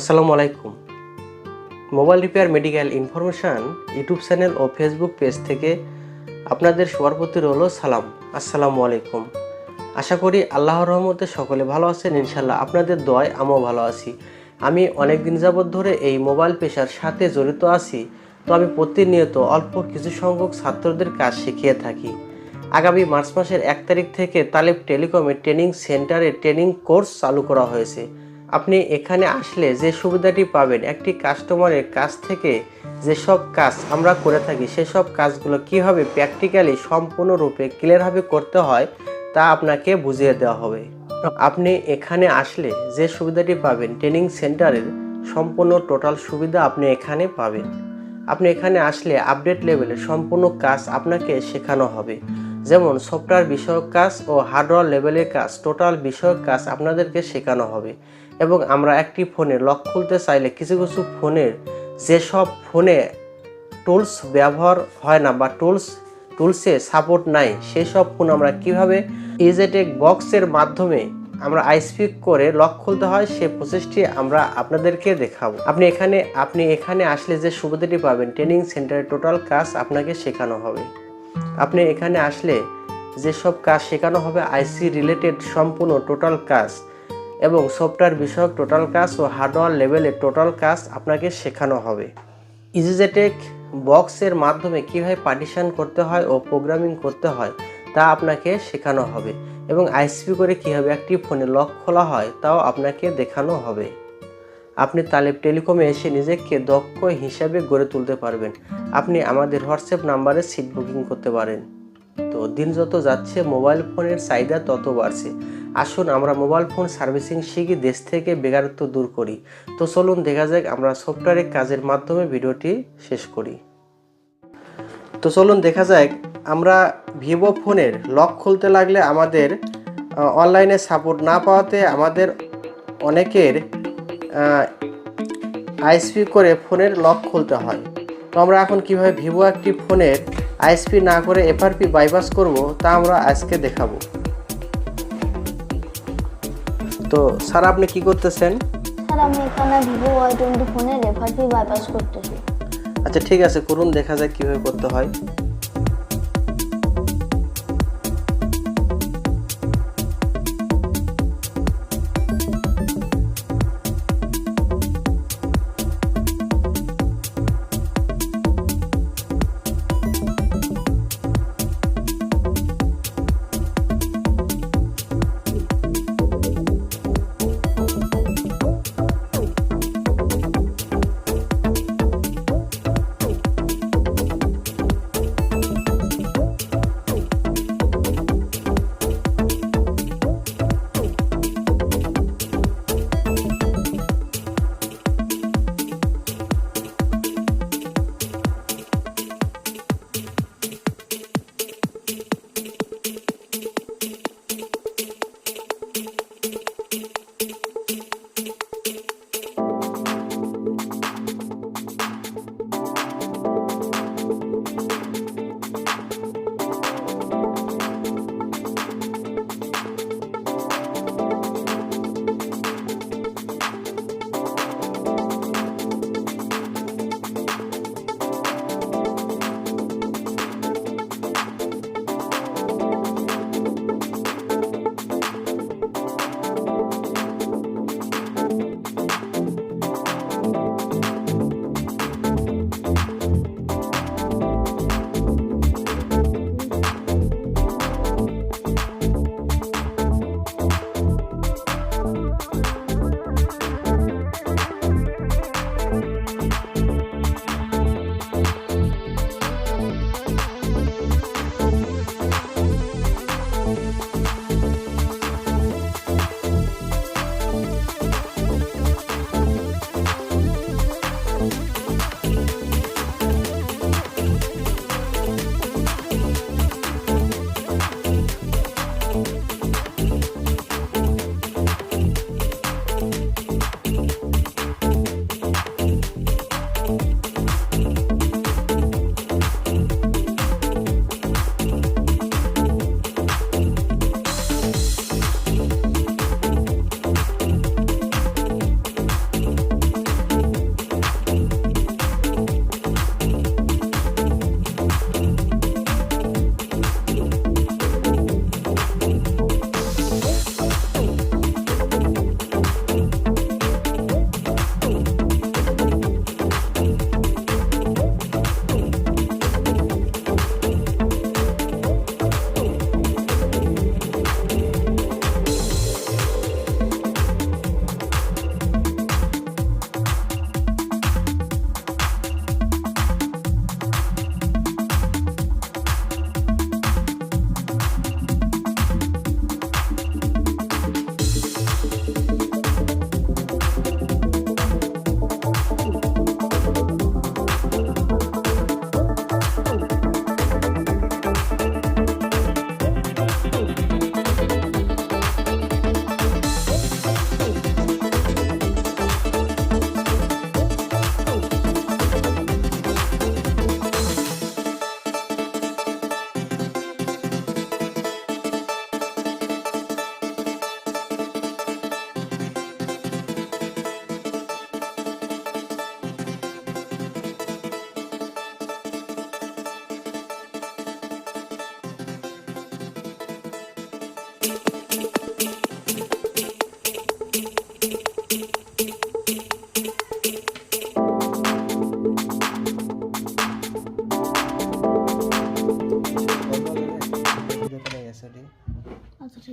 আসসালামু আলাইকুম। Mobile repair medical information YouTube channel ও Facebook page থেকে আপনাদের সবার প্রতি রইল সালাম। আসসালামু আলাইকুম। আশা করি আল্লাহর রহমতে সকলে ভালো আছেন ইনশাল্লাহ আপনাদের দয় আমিও ভালো আছি। আমি অনেক দিন যাবৎ ধরে এই মোবাইল পেশার সাথে জড়িত আছি, তো আমি প্রতিনিয়ত অল্প কিছু সংখ্যক ছাত্রদের কাজ শিখিয়ে থাকি। আগামী মার্চ মাসের এক তারিখ থেকে তালেব টেলিকমের ট্রেনিং সেন্টারে ট্রেনিং কোর্স চালু করা হয়েছে। আপনি এখানে আসলে যে সুবিধাটি পাবেন একটি কাস্টমারের কাছ থেকে যেসব কাজ আমরা করে থাকি সেসব কাজগুলো কীভাবে প্র্যাকটিক্যালি সম্পূর্ণরূপে ক্লিয়ারভাবে করতে হয় তা আপনাকে বুঝিয়ে দেওয়া হবে। আপনি এখানে আসলে যে সুবিধাটি পাবেন ট্রেনিং সেন্টারের সম্পূর্ণ টোটাল সুবিধা আপনি এখানে পাবেন। আপনি এখানে আসলে আপডেট লেভেলের সম্পূর্ণ কাজ আপনাকে শেখানো হবে। যেমন সফটওয়্যার বিষয়ক কাজ ও হার্ডওয়্যার লেভেলের কাজ টোটাল বিষয়ক কাজ আপনাদেরকে শেখানো হবে। এবং আমরা একটি ফোনে লক খুলতে চাইলে কিছু কিছু ফোনের যেসব ফোনে টুলস ব্যবহার হয় না বা টুলস, টুলসে সাপোর্ট নাই সেই সব ফোন আমরা কীভাবে ইজেটেক বক্সের মাধ্যমে আমরা আইসপিক করে লক খুলতে হয় সেই প্রসেসটি আমরা আপনাদেরকে দেখাবো। আপনি এখানে আপনি এখানে আসলে যে সুবিধাটি পাবেন, ট্রেনিং সেন্টারে টোটাল কাজ আপনাকে শেখানো হবে। আপনি এখানে আসলে যেসব কাজ শেখানো হবে আইসি রিলেটেড সম্পূর্ণ টোটাল কাজ এবং সফটওয়্যার বিষয়ক টোটাল কাজ ও হার্ডওয়্যার লেভেলের টোটাল কাজ আপনাকে শেখানো হবে। ইজিজেটেক বক্সের মাধ্যমে কীভাবে পার্টিশন করতে হয় ও প্রোগ্রামিং করতে হয় তা আপনাকে শেখানো হবে এবং আইসপি করে কীভাবে একটি ফোনে লক খোলা হয় তাও আপনাকে দেখানো হবে। আপনি তালেব টেলিকমে এসে নিজেকে দক্ষ হিসাবে গড়ে তুলতে পারবেন। আপনি আমাদের হোয়াটসঅ্যাপ নাম্বারে সিট বুকিং করতে পারেন। তো দিন যত যাচ্ছে মোবাইল ফোনের চাহিদা তত বাড়ছে। আসুন আমরা মোবাইল ফোন সার্ভিসিং শিখি, দেশ থেকে বেকারত্ব দূর করি। তো চলুন দেখা যাক আমরা সফটওয়্যারের কাজের মাধ্যমে ভিডিওটি শেষ করি। তো চলুন দেখা যাক, আমরা ভিভো ফোনের লক খুলতে লাগলে আমাদের অনলাইনে সাপোর্ট না পাওয়াতে আমাদের অনেকের আইএসপি করে ফোনের লক খুলতে হয়। তো আমরা এখন কীভাবে ভিভো একটি ফোনের আইএসপি না করে এফআরপি বাইপাস করব তা আমরা আজকে দেখাবো। তো স্যার আপনি কি করতেছেন? স্যার আমি এখানে ভিভো ওয়াই টোয়েন্টি ফোনে রেফারটি বাইপাস করতেছি। আচ্ছা ঠিক আছে করুন দেখা যাক কীভাবে করতে হয়।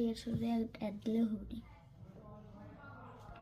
দেড়শো টাকা দিলেও হবে